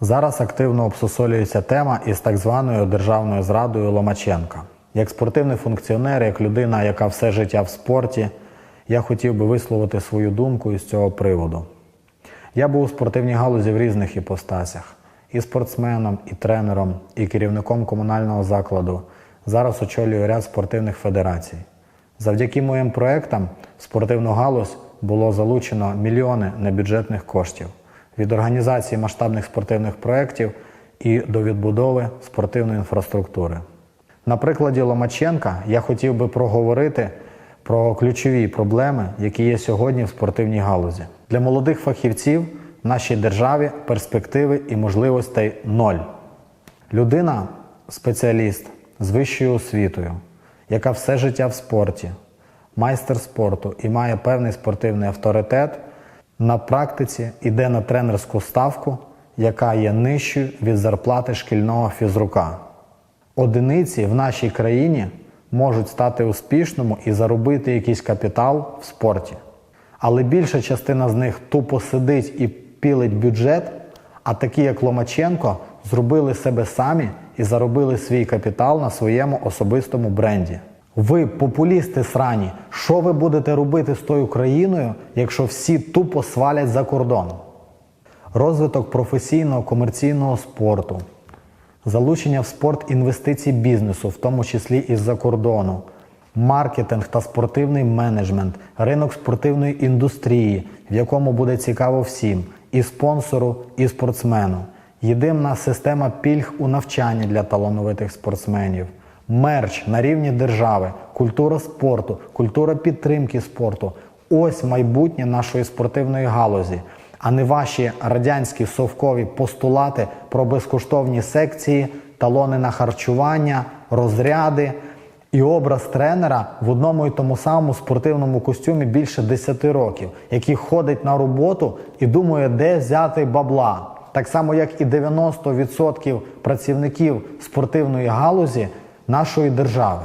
Зараз активно обсусолюється тема із так званою державною зрадою Ломаченка. Як спортивний функціонер, як людина, яка все життя в спорті, я хотів би висловити свою думку із цього приводу. Я був у спортивній галузі в різних іпостасях: і спортсменом, і тренером, і керівником комунального закладу. Зараз очолюю ряд спортивних федерацій. Завдяки моїм проектам в спортивну галузь було залучено мільйони небюджетних коштів від організації масштабних спортивних проєктів і до відбудови спортивної інфраструктури. На прикладі Ломаченка я хотів би проговорити про ключові проблеми, які є сьогодні в спортивній галузі. Для молодих фахівців в нашій державі перспективи і можливостей ноль. Людина спеціаліст з вищою освітою, яка все життя в спорті, майстер спорту і має певний спортивний авторитет, на практиці йде на тренерську ставку, яка є нижчою від зарплати шкільного фізрука. Одиниці в нашій країні можуть стати успішними і заробити якийсь капітал в спорті. Але більша частина з них тупо сидить і пілить бюджет, а такі, як Ломаченко, зробили себе самі і заробили свій капітал на своєму особистому бренді. Ви, популісти срані, що ви будете робити з тою країною, якщо всі тупо свалять за кордон? Розвиток професійного комерційного спорту, залучення в спорт інвестицій бізнесу, в тому числі із-за кордону, маркетинг та спортивний менеджмент, ринок спортивної індустрії, в якому буде цікаво всім, і спонсору, і спортсмену. Єдина система пільг у навчанні для талановитих спортсменів, мерч на рівні держави, культура спорту, культура підтримки спорту. Ось майбутнє нашої спортивної галузі, а не ваші радянські совкові постулати про безкоштовні секції, талони на харчування, розряди і образ тренера в одному і тому самому спортивному костюмі більше 10 років, який ходить на роботу і думає, де взяти бабла. Так само, як і 90% працівників спортивної галузі нашої держави.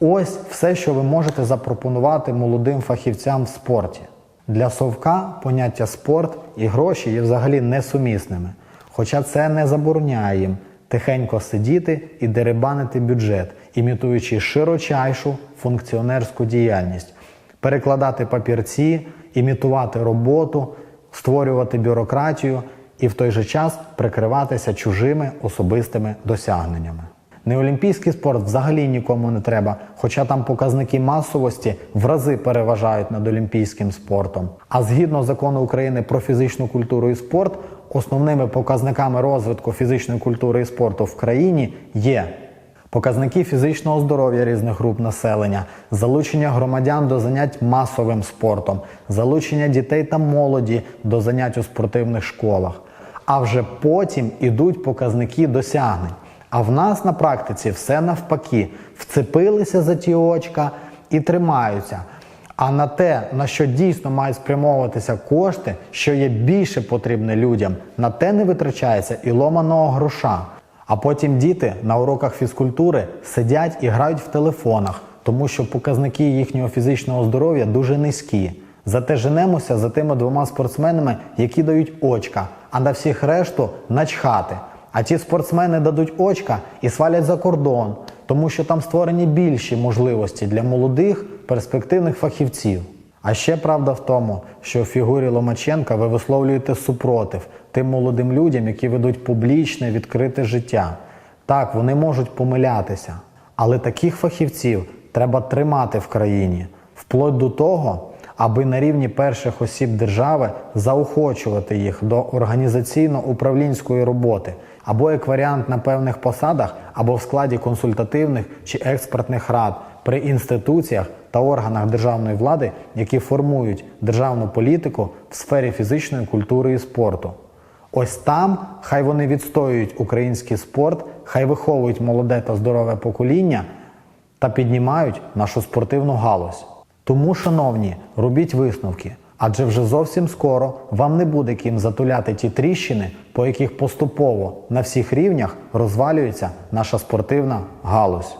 Ось все, що ви можете запропонувати молодим фахівцям в спорті. Для совка поняття спорт і гроші є взагалі несумісними. Хоча це не забороняє їм тихенько сидіти і деребанити бюджет, імітуючи широчайшу функціонерську діяльність, перекладати папірці, імітувати роботу, створювати бюрократію і в той же час прикриватися чужими особистими досягненнями. Неолімпійський спорт взагалі нікому не треба, хоча там показники масовості в рази переважають над олімпійським спортом. А згідно закону України про фізичну культуру і спорт, основними показниками розвитку фізичної культури і спорту в країні є показники фізичного здоров'я різних груп населення, залучення громадян до занять масовим спортом, залучення дітей та молоді до занять у спортивних школах. А вже потім ідуть показники досягнень. А в нас на практиці все навпаки. Вцепилися за ті очка і тримаються. А на те, на що дійсно мають спрямовуватися кошти, що є більше потрібне людям, на те не витрачається і ломаного гроша. А потім діти на уроках фізкультури сидять і грають в телефонах, тому що показники їхнього фізичного здоров'я дуже низькі. Зате женемося за тими двома спортсменами, які дають очка, а на всіх решту начхати. А ті спортсмени дадуть очка і свалять за кордон, тому що там створені більші можливості для молодих перспективних фахівців. А ще правда в тому, що у фігурі Ломаченка ви висловлюєте супротив тим молодим людям, які ведуть публічне відкрите життя. Так, вони можуть помилятися, але таких фахівців треба тримати в країні вплоть до того, аби на рівні перших осіб держави заохочувати їх до організаційно-управлінської роботи, або як варіант на певних посадах, або в складі консультативних чи експертних рад при інституціях та органах державної влади, які формують державну політику в сфері фізичної культури і спорту. Ось там хай вони відстоюють український спорт, хай виховують молоде та здорове покоління та піднімають нашу спортивну галузь. Тому, шановні, робіть висновки, адже вже зовсім скоро вам не буде ким затуляти ті тріщини, по яких поступово на всіх рівнях розвалюється наша спортивна галузь.